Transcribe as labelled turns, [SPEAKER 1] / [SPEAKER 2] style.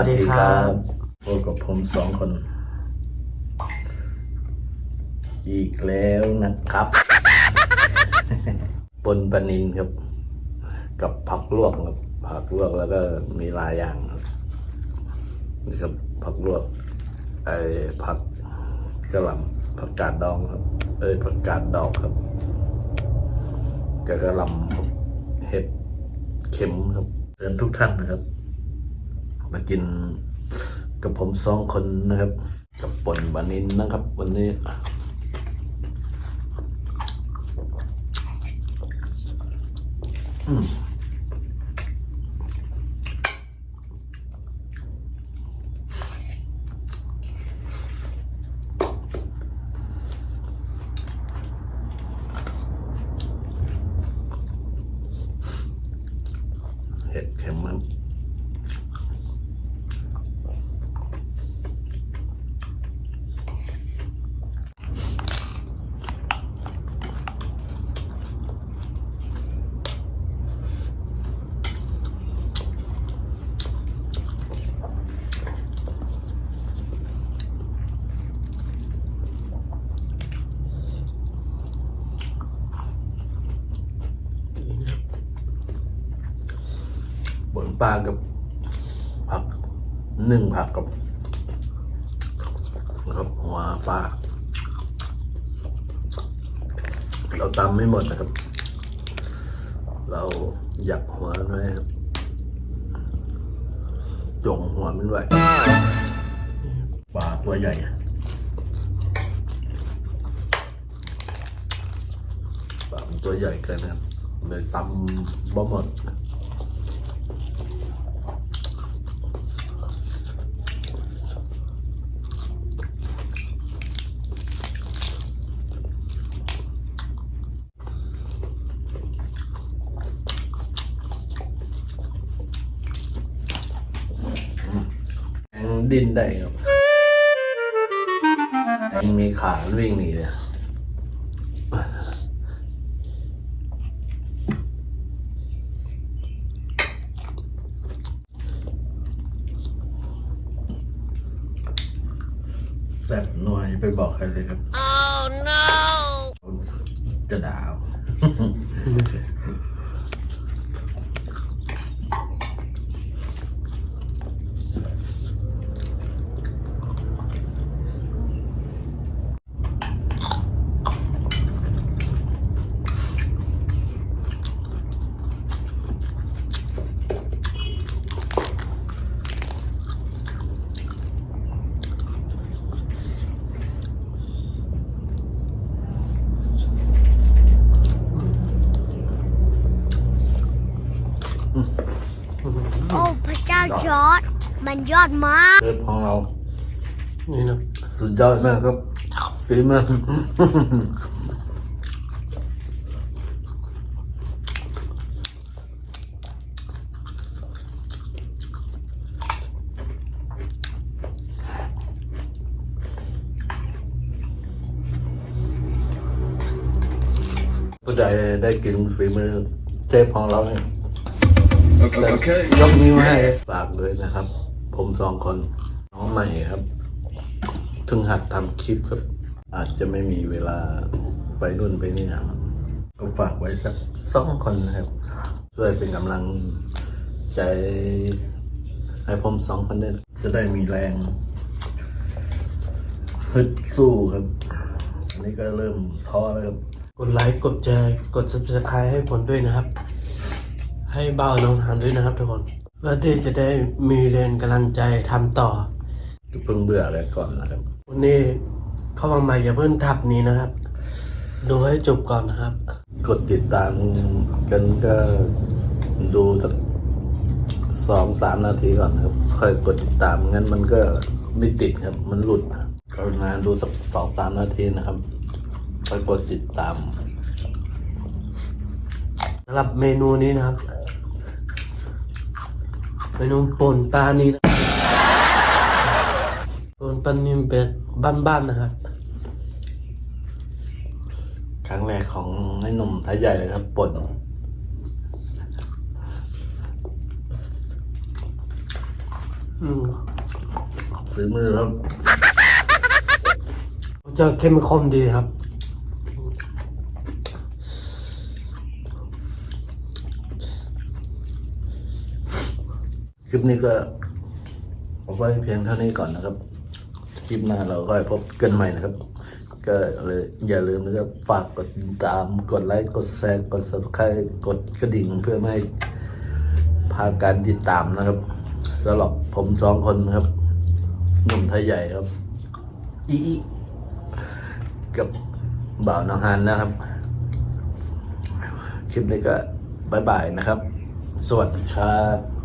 [SPEAKER 1] วัสดีครับ
[SPEAKER 2] พบกับผมสองคน อีกแล้วนะครับปนปลานินครับ กับผักลวกครับผักลวกแล้วก็มีหลายอย่างครับนี่ครับผักลวกไอ้ผักกระหล่ำผักกาดดองครับ เอ้ยผักกาดดอกครับกกระหล่ำครับเห็ดเข็มครับเตือนทุกท่านนะครับ มากินกับผมสองคนนะครับ กับปนบานินนะครับ วันนี้เนปลากับผักหนึ่งผักกับนะครับหัวปลาเราตำไม่หมดนะครับ เราหยักหัวไว้ครับจงหัวมันไว้ปลาตัวใหญ่ปลาตัวใหญ่เกินนะครับเลยตำบ่หมด แอง ดินได้ครับแองมีขาวิ่งหนีเลยแซ่บหน่วยไปบอกใครเลยครับ oh no จะด่าว
[SPEAKER 3] โอ้พระเจ้าจอร์ด มันยอดมาก
[SPEAKER 2] เชฟของเรา
[SPEAKER 1] นี่นะ
[SPEAKER 2] สุดยอดมากครับฝีมือก็ได้ได้กินฝีมือเชฟของเราเนี่ย
[SPEAKER 4] Okay.
[SPEAKER 2] ยกนิ้วให้ฝากเลยนะครับ ผมสองคน น้องใหม่ครับเพิ่งหัดทำคลิปครับ อาจจะไม่มีเวลาไปนู่นไปนี่นะครับก็ฝากไว้สักสองคนนะครับ ช่วยเป็นกำลังใจให้ผมสองคนได้จะได้มีแรงฮึดสู้ครับ อันนี้ก็เริ่มท้อแล้วครับ
[SPEAKER 1] กดไลค์กดแชร์กด subscribe ให้ผมด้วยนะครับ ให้เบ้าน้องทานด้วยนะครับทุกคน เพื่อที่จะได้มีแรงกำลังใจทำต่อ
[SPEAKER 2] เพิ่งเบื่ออะไรก่อนนะครับ
[SPEAKER 1] วันนี้เข้ามาใหม่อย่าเพิ่งทับนี้นะครับ ดูให้จบก่อนนะครับ
[SPEAKER 2] กดติดตามกันก็ดูสักสองสามนาทีก่อนครับ ค่อยกดติดตามงั้นมันก็ไม่ติดครับ มันหลุดกรุณาดูสักสองสามนาทีนะครับค่อยกดติดตาม
[SPEAKER 1] สำหรับเมนูนี้นะครับ เมนูป่นปลานี้นะป่นปลานิมเป็ดบ้านๆนะครับ
[SPEAKER 2] ครั้งแรกของไอ้หนุ่มท้ายใหญ่เลยครับป่น
[SPEAKER 1] อืม
[SPEAKER 2] ฝีมือครับ
[SPEAKER 1] จะเข้มข้นดีครับ
[SPEAKER 2] คลิปนี้ก็เอาไว้เพียงเท่านี้ก่อนนะครับ คลิปหน้าเราก็พบกันใหม่นะครับ ก็เลยอย่าลืมนะครับฝากกดติดตามกดไลค์กดแชร์กด subscribe กดกระดิ่งเพื่อไม่ให้พาการติดตามนะครับสำหรับผมสองคนนะครับหนุ่มไทยใหญ่ครับอีอีกับบ่าวน้องฮันนะครับ คลิปนี้ก็บายบายนะครับ สวัสดีครับ